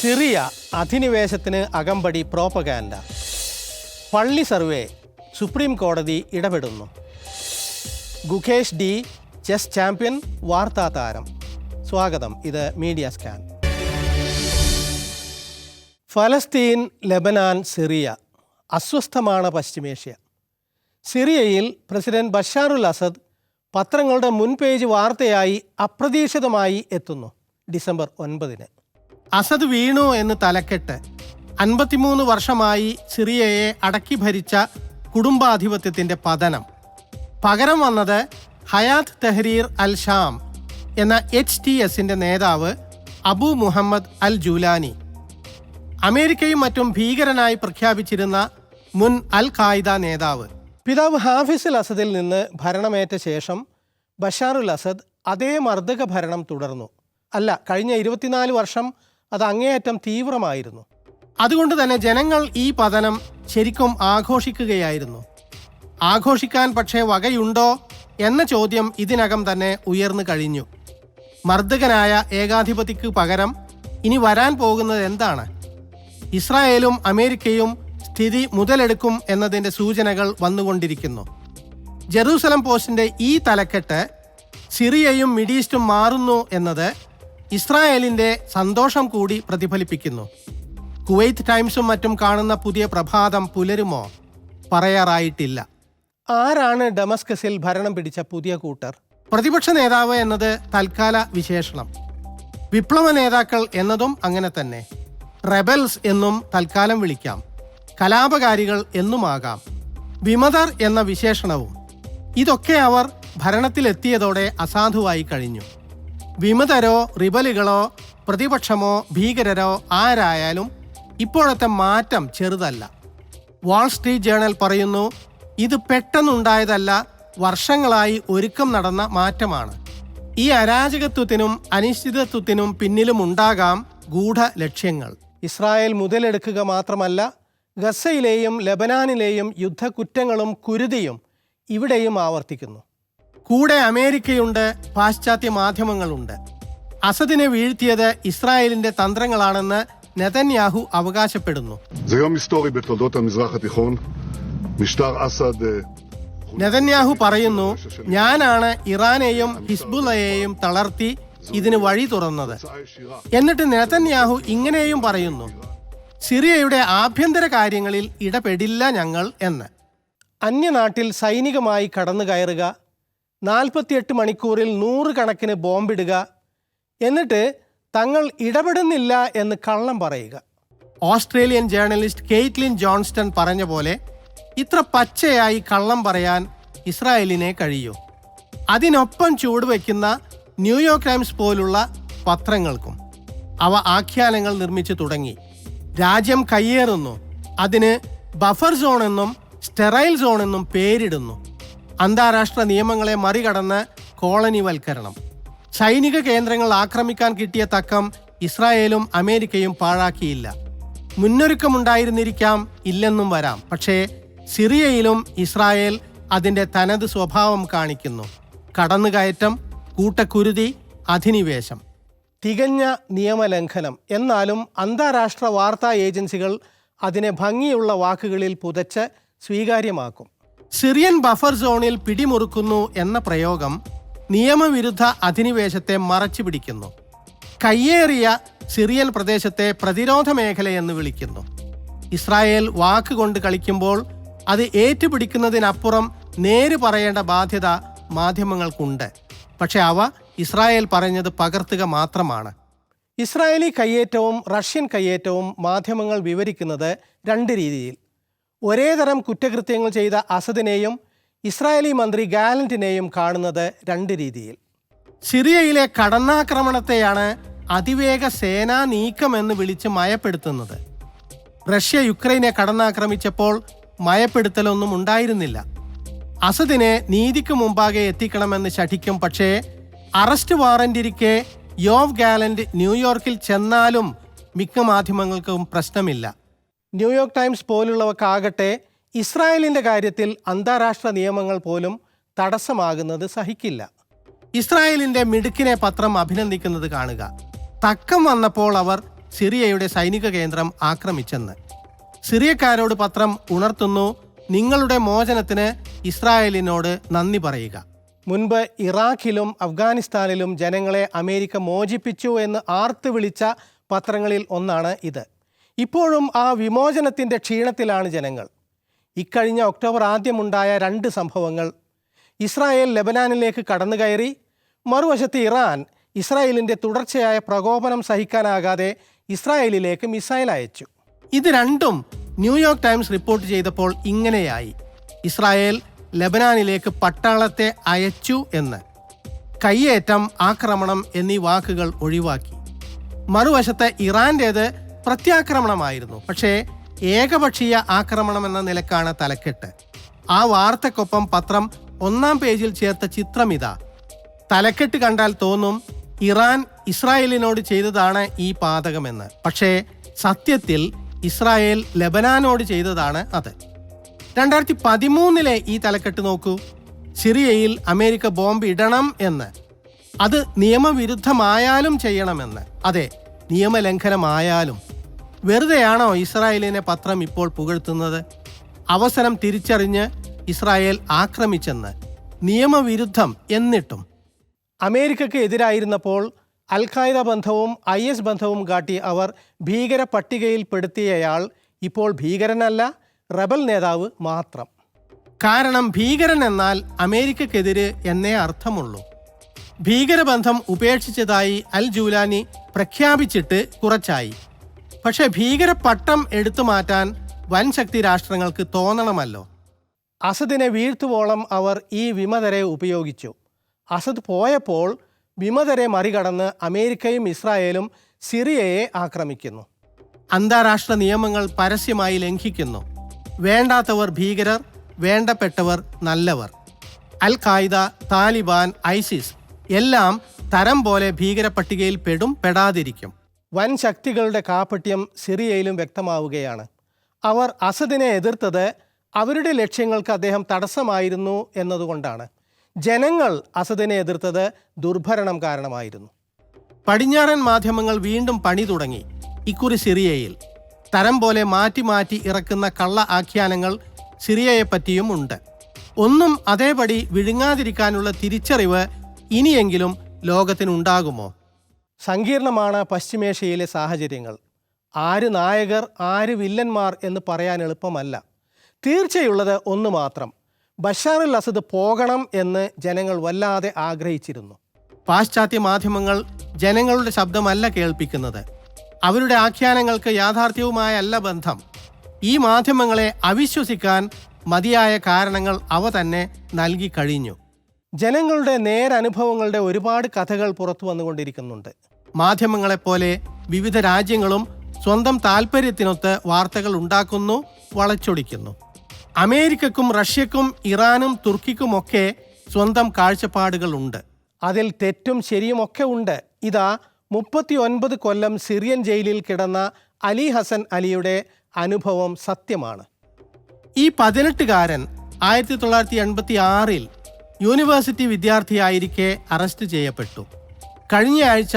Syria അധിനിവേശത്തിന് അകമ്പടി propaganda പള്ളി survey supreme കോടതി ഇടപെടുന്നു. ഗുഖേഷ് ഡി ചെസ് ചാമ്പ്യൻ വാർത്താ താരം. സ്വാഗതം ഇത് മീഡിയ സ്കാൻ. ഫലസ്തീൻ ലെബനാൻ സിറിയ. അസ്വസ്ഥമാണ് പശ്ചിമേഷ്യ. സിറിയയിൽ പ്രസിഡന്റ് ബഷാറുൽ അസദ് പത്രങ്ങളുടെ മുൻപേജ് വാർത്തയായി അപ്രതീക്ഷിതമായി എത്തുന്നു. ഡിസംബർ ഒൻപതിന്. അസദ് വീണു എന്ന് തലക്കെട്ട്. അൻപത്തിമൂന്ന് വർഷമായി സിറിയയെ അടക്കി ഭരിച്ച കുടുംബാധിപത്യത്തിന്റെ പതനം. പകരം വന്നത് ഹയാത്ത് തെഹ്രീർ അൽ ഷാം എന്ന എച്ച് ടി എസിന്റെ നേതാവ് അബു മുഹമ്മദ് അൽ ജൂലാനി. അമേരിക്കയും മറ്റും ഭീകരനായി പ്രഖ്യാപിച്ചിരുന്ന മുൻ അൽ ഖായിദ നേതാവ്. പിതാവ് ഹാഫിസുൽ അസദിൽ നിന്ന് ഭരണമേറ്റ ശേഷം ബഷാറുൽ അസദ് അതേ മർദ്ദക ഭരണം തുടർന്നു. അല്ല കഴിഞ്ഞ ഇരുപത്തിനാല് വർഷം അത് അങ്ങേയറ്റം തീവ്രമായിരുന്നു. അതുകൊണ്ട് തന്നെ ജനങ്ങൾ ഈ പതനം ശരിക്കും ആഘോഷിക്കുകയായിരുന്നു. ആഘോഷിക്കാൻ പക്ഷേ വകയുണ്ടോ എന്ന ചോദ്യം ഇതിനകം തന്നെ ഉയർന്നു കഴിഞ്ഞു. മർദ്ദകനായ ഏകാധിപതിക്ക് പകരം ഇനി വരാൻ പോകുന്നത് എന്താണ്? ഇസ്രായേലും അമേരിക്കയും സ്ഥിതി മുതലെടുക്കും എന്നതിന്റെ സൂചനകൾ വന്നുകൊണ്ടിരിക്കുന്നു. ജെറൂസലം പോസ്റ്റിന്റെ ഈ തലക്കെട്ട് സിറിയയും മിഡീസ്റ്റും മാറുന്നു എന്നത് ഇസ്രായേലിന്റെ സന്തോഷം കൂടി പ്രതിഫലിപ്പിക്കുന്നു. കുവൈത്ത് ടൈംസും മറ്റും കാണുന്ന പുതിയ പ്രഭാതം പുലരുമോ? പറയാറായിട്ടില്ല. ആരാണ് ഡമസ്കസിൽ ഭരണം പിടിച്ച പുതിയ കൂട്ടർ? പ്രതിപക്ഷ നേതാവ് എന്നത് തൽക്കാല വിശേഷണം. വിപ്ലവ നേതാക്കൾ എന്നതും അങ്ങനെ തന്നെ. റെബൽസ് എന്നും തൽക്കാലം വിളിക്കാം. കലാപകാരികൾ എന്നുമാകാം. വിമതർ എന്ന വിശേഷണവും. ഇതൊക്കെ അവർ ഭരണത്തിലെത്തിയതോടെ അസാധുവായി കഴിഞ്ഞു. വിമതരോ റിബലുകളോ പ്രതിപക്ഷമോ ഭീകരരോ ആരായാലും ഇപ്പോഴത്തെ മാറ്റം ചെറുതല്ല. വാൾ സ്ട്രീറ്റ് ജേണൽ പറയുന്നു ഇത് പെട്ടെന്നുണ്ടായതല്ല വർഷങ്ങളായി ഒരുക്കം നടന്ന മാറ്റമാണ്. ഈ അരാജകത്വത്തിനും അനിശ്ചിതത്വത്തിനും പിന്നിലും ഉണ്ടാകാം ഗൂഢ ലക്ഷ്യങ്ങൾ ഇസ്രായേൽ മുതലെടുക്കുക മാത്രമല്ല ഗസയിലെയും ലബനാനിലെയും യുദ്ധക്കുറ്റങ്ങളും കുരുതിയും ഇവിടെയും ആവർത്തിക്കുന്നു. കൂടെ അമേരിക്കയുണ്ട് പാശ്ചാത്യ മാധ്യമങ്ങളുണ്ട്. അസദിനെ വീഴ്ത്തിയത് ഇസ്രായേലിന്റെ തന്ത്രങ്ങളാണെന്ന് നെതന്യാഹു അവകാശപ്പെടുന്നു. നെതന്യാഹു പറയുന്നു ഞാനാണ് ഇറാനെയും ഹിസ്ബുലയെയും തളർത്തി ഇതിന് വഴി തുറന്നത്. എന്നിട്ട് നെതന്യാഹു ഇങ്ങനെയും പറയുന്നു സിറിയയുടെ ആഭ്യന്തര കാര്യങ്ങളിൽ ഇടപെടില്ല ഞങ്ങൾ എന്ന്. അന്യനാട്ടിൽ സൈനികമായി കടന്നു കയറുക നാൽപ്പത്തിയെട്ട് മണിക്കൂറിൽ നൂറുകണക്കിന് ബോംബിടുക എന്നിട്ട് തങ്ങൾ ഇടപെടുന്നില്ല എന്ന് കള്ളം പറയുക. ഓസ്ട്രേലിയൻ ജേർണലിസ്റ്റ് കെയ്റ്റ്ലിൻ ജോൺസ്റ്റൺ പറഞ്ഞ പോലെ ഇത്ര പച്ചയായി കള്ളം പറയാൻ ഇസ്രായേലിനെ കഴിയൂ. അതിനൊപ്പം ചൂടുവയ്ക്കുന്ന ന്യൂയോർക്ക് ടൈംസ് പോലുള്ള പത്രങ്ങൾക്കും അവ ആഖ്യാനങ്ങൾ നിർമ്മിച്ചു തുടങ്ങി. രാജ്യം കയ്യേറുന്നു. അതിന് ബഫർ സോൺ എന്നും സ്റ്റെറൈൽ സോൺ എന്നും പേരിടുന്നു. അന്താരാഷ്ട്ര നിയമങ്ങളെ മറികടന്ന് കോളനിവൽക്കരണം. സൈനിക കേന്ദ്രങ്ങൾ ആക്രമിക്കാൻ കിട്ടിയ തക്കം ഇസ്രായേലും അമേരിക്കയും പാഴാക്കിയില്ല. മുന്നൊരുക്കമുണ്ടായിരുന്നിരിക്കാം ഇല്ലെന്നും വരാം. പക്ഷേ സിറിയയിലും ഇസ്രായേൽ അതിന്റെ തനത് സ്വഭാവം കാണിക്കുന്നു. കടന്നുകയറ്റം കൂട്ടക്കുരുതി അധിനിവേശം. തികഞ്ഞ നിയമലംഘനം. എന്നാലും അന്താരാഷ്ട്ര വാർത്താ ഏജൻസികൾ അതിനെ ഭംഗിയുള്ള വാക്കുകളിൽ പുതച്ച് സ്വീകാര്യമാക്കും. സിറിയൻ ബഫർ സോണിൽ പിടിമുറുക്കുന്നു എന്ന പ്രയോഗം നിയമവിരുദ്ധ അധിനിവേശത്തെ മറച്ചു പിടിക്കുന്നു കയ്യേറിയ സിറിയൻ പ്രദേശത്തെ പ്രതിരോധ മേഖലയെന്ന് വിളിക്കുന്നു. ഇസ്രായേൽ വാക്കുകൊണ്ട് കളിക്കുമ്പോൾ അത് ഏറ്റുപിടിക്കുന്നതിനപ്പുറം നേര് പറയേണ്ട ബാധ്യത മാധ്യമങ്ങൾക്കുണ്ട്. പക്ഷെ അവ ഇസ്രായേൽ പറഞ്ഞത് പകർത്തുക മാത്രമാണ്. ഇസ്രായേലി കയ്യേറ്റവും റഷ്യൻ കയ്യേറ്റവും മാധ്യമങ്ങൾ വിവരിക്കുന്നത് രണ്ട് രീതിയിൽ. ഒരേ തരം കുറ്റകൃത്യങ്ങൾ ചെയ്ത അസദിനെയും ഇസ്രായേലി മന്ത്രി ഗാലന്റിനെയും കാണുന്നത് രണ്ട് രീതിയിൽ. സിറിയയിലെ കടന്നാക്രമണത്തെയാണ് അതിവേഗ സേനാ നീക്കം എന്ന് വിളിച്ച് മയപ്പെടുത്തുന്നത്. റഷ്യ യുക്രൈനെ കടന്നാക്രമിച്ചപ്പോൾ മയപ്പെടുത്തലൊന്നും ഉണ്ടായിരുന്നില്ല. അസദിനെ നീതിക്ക് മുമ്പാകെ എത്തിക്കണമെന്ന് ശഠിക്കും പക്ഷേ അറസ്റ്റ് വാറന്റിരിക്കെ യോവ് ഗാലന്റ് ന്യൂയോർക്കിൽ ചെന്നാലും മിക്ക മാധ്യമങ്ങൾക്കും പ്രശ്നമില്ല. ന്യൂയോർക്ക് ടൈംസ് പോലുള്ളവക്കാകട്ടെ ഇസ്രായേലിന്റെ കാര്യത്തിൽ അന്താരാഷ്ട്ര നിയമങ്ങൾ പോലും തടസ്സമാകുന്നത് സഹിക്കില്ല. ഇസ്രായേലിന്റെ മിടുക്കിനെ പത്രം അഭിനന്ദിക്കുന്നത് കാണുക. തക്കം വന്നപ്പോൾ അവർ സിറിയയുടെ സൈനിക കേന്ദ്രം ആക്രമിച്ചെന്ന്. സിറിയക്കാരോട് പത്രം ഉണർത്തുന്നു നിങ്ങളുടെ മോചനത്തിന് ഇസ്രായേലിനോട് നന്ദി പറയുക. മുൻപ് ഇറാഖിലും അഫ്ഗാനിസ്ഥാനിലും ജനങ്ങളെ അമേരിക്ക മോചിപ്പിച്ചു എന്ന് ആർത്ത് വിളിച്ച പത്രങ്ങളിൽ ഒന്നാണ് ഇത്. ഇപ്പോഴും ആ വിമോചനത്തിന്റെ ക്ഷീണത്തിലാണ് ജനങ്ങൾ. ഇക്കഴിഞ്ഞ ഒക്ടോബർ ആദ്യമുണ്ടായ രണ്ട് സംഭവങ്ങൾ. ഇസ്രായേൽ ലെബനാനിലേക്ക് കടന്നു കയറി മറുവശത്ത് ഇറാൻ ഇസ്രായേലിന്റെ തുടർച്ചയായ പ്രകോപനം സഹിക്കാനാകാതെ ഇസ്രായേലിലേക്ക് മിസൈൽ അയച്ചു. ഇത് രണ്ടും ന്യൂയോർക്ക് ടൈംസ് റിപ്പോർട്ട് ചെയ്തപ്പോൾ ഇങ്ങനെയായി. ഇസ്രായേൽ ലെബനാനിലേക്ക് പട്ടാളത്തെ അയച്ചു എന്ന്. കയ്യേറ്റം ആക്രമണം എന്നീ വാക്കുകൾ ഒഴിവാക്കി. മറുവശത്ത് ഇറാന്റേത് പ്രത്യാക്രമണമായിരുന്നു. പക്ഷേ ഏകപക്ഷീയ ആക്രമണം എന്ന നിലക്കാണ് തലക്കെട്ട്. ആ വാർത്തക്കൊപ്പം പത്രം ഒന്നാം പേജിൽ ചേർത്ത ചിത്രം ഇതാ. തലക്കെട്ട് കണ്ടാൽ തോന്നും ഇറാൻ ഇസ്രായേലിനോട് ചെയ്തതാണ് ഈ പാതകമെന്ന്. പക്ഷേ സത്യത്തിൽ ഇസ്രായേൽ ലബനാനോട് ചെയ്തതാണ് അത്. രണ്ടായിരത്തി പതിമൂന്നിലെ ഈ തലക്കെട്ട് നോക്കൂ. സിറിയയിൽ അമേരിക്ക ബോംബ് ഇടണം എന്ന്. അത് നിയമവിരുദ്ധമായാലും ചെയ്യണമെന്ന്. അതെ നിയമലംഘനമായാലും വെറുതെയാണോ ഇസ്രായേലിനെ പത്രം ഇപ്പോൾ പുകഴ്ത്തുന്നത്? അവസരം തിരിച്ചറിഞ്ഞ് ഇസ്രായേൽ ആക്രമിച്ചെന്ന് നിയമവിരുദ്ധം എന്നിട്ടും. അമേരിക്കയ്ക്ക് എതിരായിരുന്നപ്പോൾ അൽ ഖായ്ദ ബന്ധവും ഐ എസ് ബന്ധവും കാട്ടി അവർ ഭീകര പട്ടികയിൽപ്പെടുത്തിയയാൾ ഇപ്പോൾ ഭീകരനല്ല റബൽ നേതാവ് മാത്രം. കാരണം ഭീകരൻ എന്നാൽ അമേരിക്കക്കെതിരെ എന്നേ അർത്ഥമുള്ളൂ. ഭീകരബന്ധം ഉപേക്ഷിച്ചതായി അൽ ജൂലാനി പ്രഖ്യാപിച്ചിട്ട് കുറച്ചായി. പക്ഷേ ഭീകരപട്ടം എടുത്തു മാറ്റാൻ വൻ ശക്തി രാഷ്ട്രങ്ങൾക്ക് തോന്നണമല്ലോ. അസദിനെ വീഴ്ത്തുവോളം അവർ ഈ വിമതരെ ഉപയോഗിച്ചു. അസദ് പോയപ്പോൾ വിമതരെ മറികടന്ന് അമേരിക്കയും ഇസ്രായേലും സിറിയയെ ആക്രമിക്കുന്നു. അന്താരാഷ്ട്ര നിയമങ്ങൾ പരസ്യമായി ലംഘിക്കുന്നു. വേണ്ടാത്തവർ ഭീകരർ വേണ്ടപ്പെട്ടവർ നല്ലവർ. അൽ ഖായ്ദ താലിബാൻ ഐസിസ് എല്ലാം തരം പോലെ ഭീകര പട്ടികയിൽ പെടും പെടാതിരിക്കും. വൻ ശക്തികളുടെ കാപട്യം സിറിയയിലും വ്യക്തമാവുകയാണ്. അവർ അസദിനെ എതിർത്തത് അവരുടെ ലക്ഷ്യങ്ങൾക്ക് അദ്ദേഹം തടസ്സമായിരുന്നു എന്നതുകൊണ്ടാണ്. ജനങ്ങൾ അസദിനെ എതിർത്തത് ദുർഭരണം കാരണമായിരുന്നു. പടിഞ്ഞാറൻ മാധ്യമങ്ങൾ വീണ്ടും പണി തുടങ്ങി ഇക്കുറി സിറിയയിൽ. തരം പോലെ മാറ്റി മാറ്റി ഇറക്കുന്ന കള്ള ആഖ്യാനങ്ങൾ സിറിയയെപ്പറ്റിയും ഉണ്ട്. ഒന്നും അതേപടി വിഴുങ്ങാതിരിക്കാനുള്ള തിരിച്ചറിവ് ഇനിയെങ്കിലും ലോകത്തിനുണ്ടാകുമോ? സങ്കീർണമാണ് പശ്ചിമേഷ്യയിലെ സാഹചര്യങ്ങൾ. ആര് നായകർ ആര് വില്ലന്മാർ എന്ന് പറയാൻ എളുപ്പമല്ല. തീർച്ചയുള്ളത് ഒന്ന് മാത്രം. ബഷാർ അസദ് പോകണം എന്ന് ജനങ്ങൾ വല്ലാതെ ആഗ്രഹിച്ചിരുന്നു. പാശ്ചാത്യ മാധ്യമങ്ങൾ ജനങ്ങളുടെ ശബ്ദമല്ല കേൾപ്പിക്കുന്നത്. അവരുടെ ആഖ്യാനങ്ങൾക്ക് യാഥാർത്ഥ്യവുമായല്ല ബന്ധം. ഈ മാധ്യമങ്ങളെ അവിശ്വസിക്കാൻ മതിയായ കാരണങ്ങൾ അവ തന്നെ നൽകി കഴിഞ്ഞു. ജനങ്ങളുടെ നേരനുഭവങ്ങളുടെ ഒരുപാട് കഥകൾ പുറത്തു വന്നുകൊണ്ടിരിക്കുന്നുണ്ട്. മാധ്യമങ്ങളെപ്പോലെ വിവിധ രാജ്യങ്ങളും സ്വന്തം താൽപ്പര്യത്തിനൊത്ത് വാർത്തകൾ ഉണ്ടാക്കുന്നു വളച്ചൊടിക്കുന്നു. അമേരിക്കക്കും റഷ്യക്കും ഇറാനും തുർക്കിക്കുമൊക്കെ സ്വന്തം കാഴ്ചപ്പാടുകളുണ്ട്. അതിൽ തെറ്റും ശരിയുമൊക്കെ ഉണ്ട്. ഇതാ മുപ്പത്തി ഒൻപത് കൊല്ലം സിറിയൻ ജയിലിൽ കിടന്ന അലി ഹസൻ അലിയുടെ അനുഭവം സത്യമാണ്. ഈ പതിനെട്ടുകാരൻ ആയിരത്തി തൊള്ളായിരത്തി എൺപത്തി ആറിൽ യൂണിവേഴ്സിറ്റി വിദ്യാർത്ഥിയായിരിക്കെ അറസ്റ്റ് ചെയ്യപ്പെട്ടു. കഴിഞ്ഞയാഴ്ച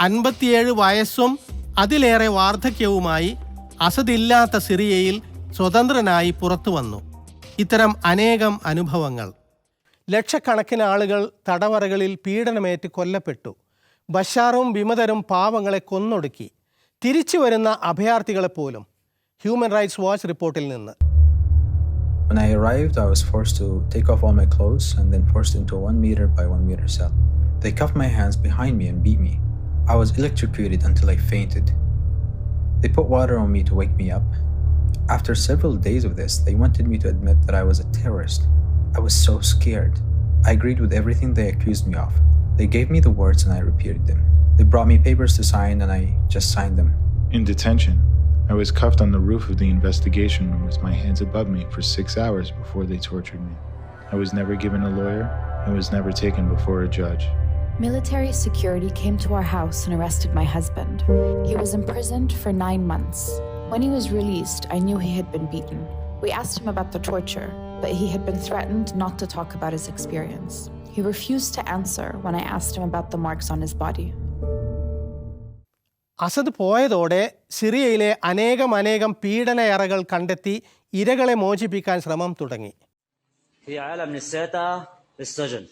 അൻപത്തിയേഴ് വയസ്സും അതിലേറെ വാർദ്ധക്യവുമായി അസദില്ലാത്ത സിറിയയിൽ സ്വതന്ത്രനായി പുറത്തു വന്നു. ഇത്തരം അനേകം അനുഭവങ്ങൾ. ലക്ഷക്കണക്കിന് ആളുകൾ തടവറകളിൽ പീഡനമേറ്റ് കൊല്ലപ്പെട്ടു. ബഷാറും വിമതരും പാവങ്ങളെ കൊന്നൊടുക്കി. തിരിച്ചു വരുന്ന അഭയാർത്ഥികളെപ്പോലും. ഹ്യൂമൻ റൈറ്റ്സ് വാച്ച് റിപ്പോർട്ടിൽ നിന്ന്. When I arrived, I was forced to take off all my clothes and then forced into a one meter by one meter cell. They cuffed my hands behind me and beat me. I was electrocuted until I fainted. They put water on me to wake me up. After several days of this, they wanted me to admit that I was a terrorist. I was so scared. I agreed with everything they accused me of. They gave me the words and I repeated them. They brought me papers to sign and I just signed them. In detention, I was cuffed on the roof of the investigation room with my hands above me for six hours before they tortured me. I was never given a lawyer and was never taken before a judge. Military security came to our house and arrested my husband. He was imprisoned for nine months. When he was released, I knew he had been beaten. We asked him about the torture, but he had been threatened not to talk about his experience. He refused to answer when I asked him about the marks on his body. Assad പോയതോടെ സിറിയയിലെ അനേകം അനേകം പീഡനയറകൾ കണ്ടെത്തി ഇരകളെ മോചിപ്പിക്കാൻ ശ്രമം തുടങ്ങി في عالم من الساتا السجن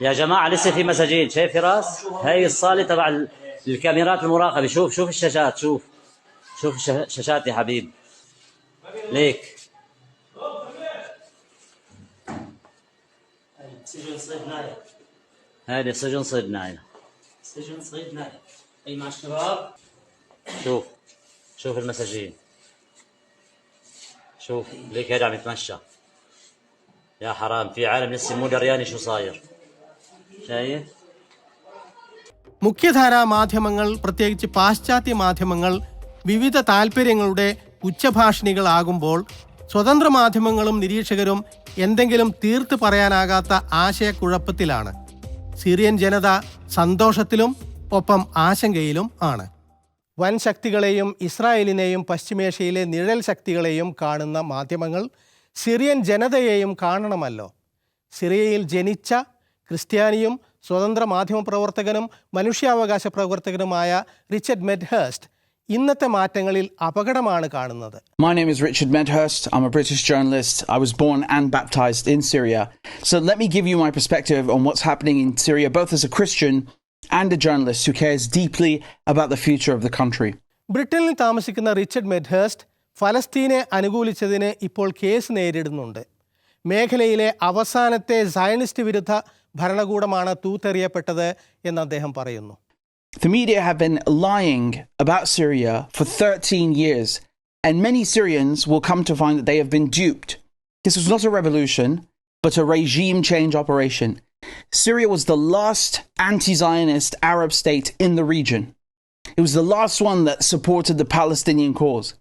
يا جماعة لسه في مساجين شايف فراس هاي الصالة تبع ال- الكاميرات المراقبة شوف شوف الشاشات شوف شوف الش- الشاشات يا حبيب ليك سجن صيد نايم هذا سجن صيد نايم سجن صيد نايم اي مع الشباب شوف شوف المساجين شوف ليك هذا عم يتمشى يا حرام في عالم لسه مو درياني شو صاير شايف മുഖ്യധാരാ മാധ്യമങ്ങൾ പ്രത്യേകിച്ച് പാശ്ചാത്യ മാധ്യമങ്ങൾ വിവിധ താൽപ്പര്യങ്ങളുടെ ഉച്ചഭാഷിണികളാകുമ്പോൾ സ്വതന്ത്ര മാധ്യമങ്ങളും നിരീക്ഷകരും എന്തെങ്കിലും തീർത്ത് പറയാനാകാത്ത ആശയക്കുഴപ്പത്തിലാണ് സിറിയൻ ജനത സന്തോഷത്തിലും ഒപ്പം ആശങ്കയിലും ആണ് വൻ ശക്തികളെയും ഇസ്രായേലിനെയും പശ്ചിമേഷ്യയിലെ നിഴൽ ശക്തികളെയും കാണുന്ന മാധ്യമങ്ങൾ സിറിയൻ ജനതയെയും കാണണമല്ലോ സിറിയയിൽ ജനിച്ച ക്രിസ്ത്യാനിയും സ്വതന്ത്ര മാധ്യമപ്രവർത്തകനും മനുഷ്യാവകാശ പ്രവർത്തകനുമായ റിച്ചർഡ് മെഡ്ഹേസ്റ്റ് ഇന്നത്തെ മാറ്റങ്ങളിൽ അപകടമാണ് കാണുന്നത് My name is Richard Medhurst. I'm a British journalist. I was born and baptized in Syria. So let me give you my perspective on what's happening in Syria, both as a Christian and a journalist who cares deeply about the future of the country. ബ്രിട്ടനിൽ താമസിക്കുന്ന Richard മെഡ്ഹേസ്റ്റ് ഫലസ്തീനെ അനുകൂലിച്ചതിന് ഇപ്പോൾ case നേരിടുന്നുണ്ട് മേഖലയിലെ അവസാനത്തെ Zionist വിരുദ്ധ ഭരണകൂടമാണ് തൂത്തെറിയപ്പെട്ടത് എന്ന് അദ്ദേഹം പറയുന്നു The media have been lying about Syria for 13 years, and many Syrians will come to find that they have been duped. This was not a revolution, but a regime change operation. Syria was the last anti Zionist Arab state in the region. It was the last one that supported the Palestinian cause,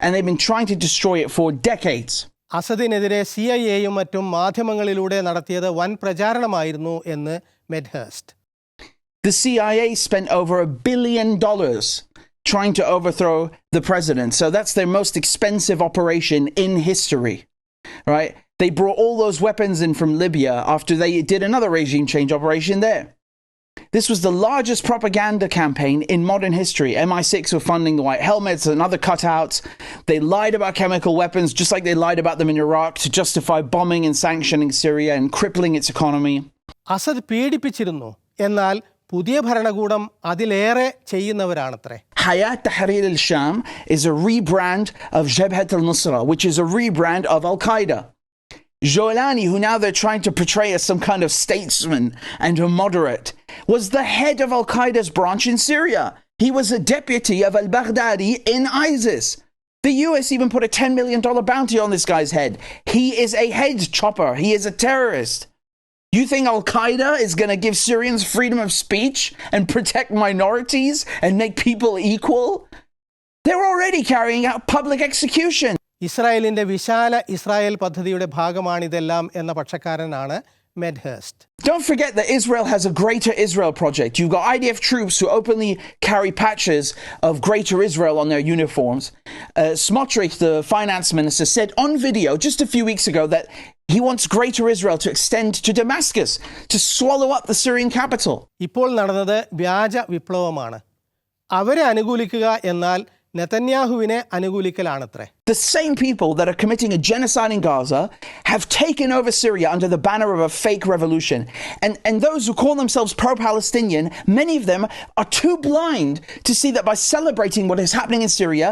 and they've been trying to destroy it for decades. അസദിനെതിരെ C I എയും മറ്റും മാധ്യമങ്ങളിലൂടെ നടത്തിയത് വൻ പ്രചാരണമായിരുന്നു എന്ന് മെഡ്ഹേസ്റ്റ് The CIA spent over a billion dollars trying to overthrow the president. So that's their most expensive operation in history, right? They brought all those weapons in from Libya after they did another regime change operation there. This was the largest propaganda campaign in modern history. MI6 were funding the white helmets and other cutouts. They lied about chemical weapons just like they lied about them in Iraq to justify bombing and sanctioning Syria and crippling its economy. Assad പീഡിപ്പിച്ചിരുന്നു എന്നാൽ പുതിയ ഭരണകൂടം അതിലേറെ ചെയ്യുന്നവരാണത്രേ Hayat Tahrir al Sham is a rebrand of Jabhat al Nusra, which is a rebrand of Al Qaeda. Jolani, who now they're trying to portray as some kind of statesman and a moderate, was the head of Al Qaeda's branch in Syria. He was a deputy of al Baghdadi in ISIS. The US even put a $10 million bounty on this guy's head. He is a head chopper, he is a terrorist. You think Al Qaeda is going to give Syrians freedom of speech and protect minorities and make people equal? They're already carrying out public execution. ഇസ്രായേലിന്റെ വിശാല Israel പദ്ധതിയുടെ ഭാഗമാണിതെല്ലാം എന്ന പക്ഷക്കാരനാണ് Medhurst. Don't forget that Israel has a Greater Israel project. You've got IDF troops who openly carry patches of Greater Israel on their uniforms. Uh, Smotrich, the finance minister, said on video just a few weeks ago that he wants Greater Israel to extend to Damascus to swallow up the Syrian capital. ഇപ്പോൾ നടന്നത് വ്യാജ വിപ്ലവമാണ് അവരെ അനുകൂലിക്കുക എന്നാൽ നെതന്യാഹുവിനെ അനുകൂലിക്കലാണത്രേ The same people that are committing a genocide in Gaza have taken over Syria under the banner of a fake revolution. And, and those who call themselves pro Palestinian, many of them are too blind to see that by celebrating what is happening in Syria,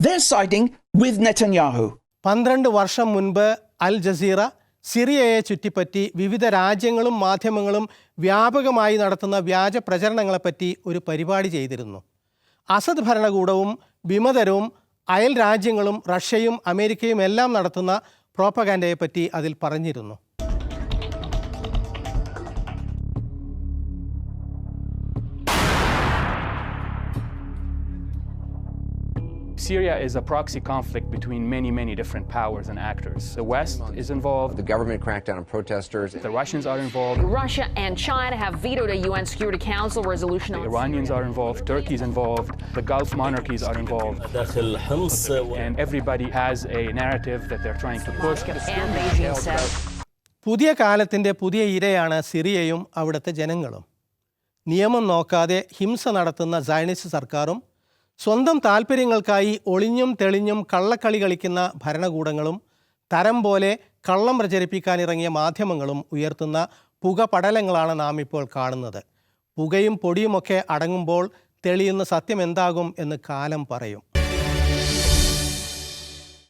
they're siding with Netanyahu. പന്ത്രണ്ട് വർഷം മുൻപ് അൽ Jazeera സിറിയയെ ചുറ്റിപ്പറ്റി വിവിധ രാജ്യങ്ങളും മാധ്യമങ്ങളും വ്യാപകമായി നടത്തുന്ന വ്യാജ പ്രചരണങ്ങളെപ്പറ്റി ഒരു പരിപാടി ചെയ്തിരുന്നു അസദ് ഭരണകൂടവും വിമതരും അയൽ രാജ്യങ്ങളും റഷ്യയും അമേരിക്കയും എല്ലാം നടത്തുന്ന പ്രോപ്പഗാൻഡയെപ്പറ്റി അതിൽ പറഞ്ഞിരുന്നു. Syria is a proxy conflict between many, many different powers and actors. The West is involved. The government cracked down on protesters. The Russians are involved. Russia and China have vetoed a UN Security Council resolution the Iranians Syria. are involved. Turkey is involved. The Gulf monarchies are involved. and everybody has a narrative that they're trying to push. And Beijing says. പുതിയ കാലത്തിന്റെ പുതിയ ഇരയാണ് സിറിയയും അവിടുത്തെ ജനങ്ങളും നിയമം നോക്കാതെ ഹിംസ നടത്തുന്ന സൈനിസ്റ്റ് സർക്കാരും സ്വന്തം താൽപ്പര്യങ്ങൾക്കായി ഒളിഞ്ഞും തെളിഞ്ഞും കള്ളക്കളി കളിക്കുന്ന ഭരണകൂടങ്ങളും തരം പോലെ കള്ളം പ്രചരിപ്പിക്കാനിറങ്ങിയ മാധ്യമങ്ങളും ഉയർത്തുന്ന പുകപടലങ്ങളാണ് നാം ഇപ്പോൾ കാണുന്നത്. പുകയും പൊടിയുമൊക്കെ അടങ്ങുമ്പോൾ തെളിയുന്ന സത്യം എന്താകും എന്ന് കാലം പറയും.